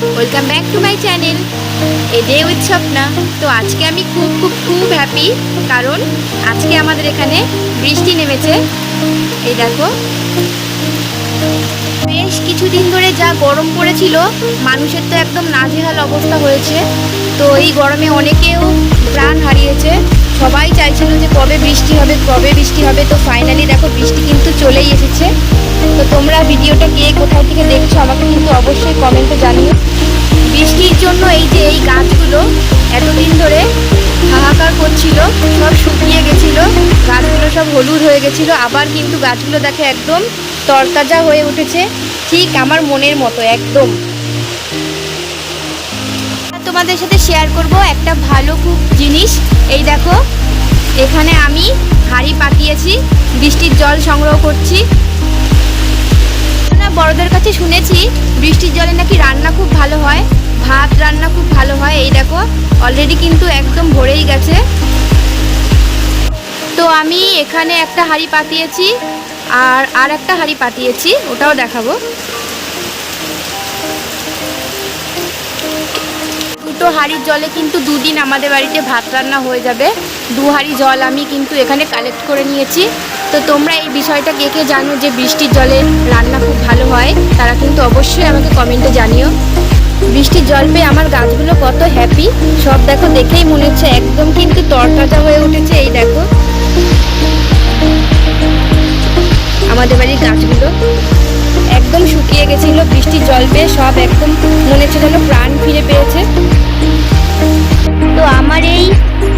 Welcome back to my channel a day with Swapna তো আজকে আমি খুব খুব খুব হ্যাপি কারণ আজকে আমাদের এখানে বৃষ্টি নেমেছে। এই দেখো। বেশ কিছুদিন ধরে যা গরম পড়েছিল, মানুষের তো একদম নাজেহাল অবস্থা হয়েছে। তো এই গরমে অনেকেও প্রাণ হারিয়েছে। সবাই চাইছিল যে কবে বৃষ্টি হবে, কবে বৃষ্টি হবে। তো ফাইনালি দেখো আমাকে কিন্তু অবশ্যই কমেন্টে জানিও। বৃষ্টির জন্য এই যে এই গাছগুলো এতদিন ধরে হাহাকার করছিল, সব শুকিয়ে গেছিল, গাছগুলো সব হলুদ হয়ে গেছিল, আবার কিন্তু গাছগুলো দেখে একদম তরতাজা হয়ে উঠেছে, ঠিক আমার মনের মতো, একদম। তোমাদের সাথে শেয়ার করব একটা ভালো খুব জিনিস, এই দেখো, এখানে আমি হাঁড়ি পাতিয়েছি বৃষ্টির জল সংগ্রহ করছি। বড়দের কাছে শুনেছি বৃষ্টির জলে নাকি রান্না খুব ভালো হয়, ভাত রান্না খুব ভালো হয়, এই দেখো অলরেডি কিন্তু একদম ভরেই গেছে। তো আমি এখানে একটা হাঁড়ি পাতিয়েছি, আর আর একটা হাঁড়ি পাতিয়েছি, ওটাও দেখাবো। হাঁড়ির জলে কিন্তু দুদিন আমাদের বাড়িতে ভাত রান্না হয়ে যাবে। দু হাঁড়ি জল আমি কিন্তু এখানে কালেক্ট করে নিয়েছি। তো তোমরা এই বিষয়টা কে কে জানো যে বৃষ্টির জলে রান্না খুব ভালো হয়, তারা কিন্তু অবশ্যই আমাকে কমেন্টে জানিও। বৃষ্টির জল পেয়ে আমার গাছগুলো কত হ্যাপি সব দেখো দেখেই মনে হচ্ছে একদম কিন্তু তরতাজা হয়ে উঠেছে, এই দেখো। আমাদের বাড়ির গাছগুলো একদম শুকিয়ে গেছিল, বৃষ্টির জল পেয়ে সব একদম মনে হচ্ছে যেন প্রাণ ফিরে পেয়েছে। আমার এই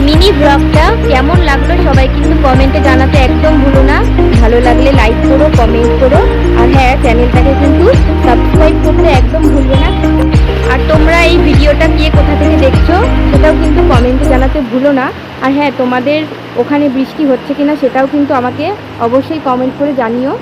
মিনি ব্লগটা কেমন লাগল সবাই কিন্তু কমেন্টে জানাতে একদম ভুলো না। ভালো লাগলে লাইক করো কমেন্ট করো। আর হ্যাঁ চ্যানেলটাকে কিন্তু সাবস্ক্রাইব করতে একদম ভুলবে না। আর তোমরা এই ভিডিওটা কে কোথা থেকে দেখছ, সেটাও কিন্তু কমেন্টে জানাতে ভুলো না। আর হ্যাঁ তোমাদের ওখানে বৃষ্টি হচ্ছে কিনা সেটাও কিন্তু আমাকে অবশ্যই কমেন্ট করে জানিও।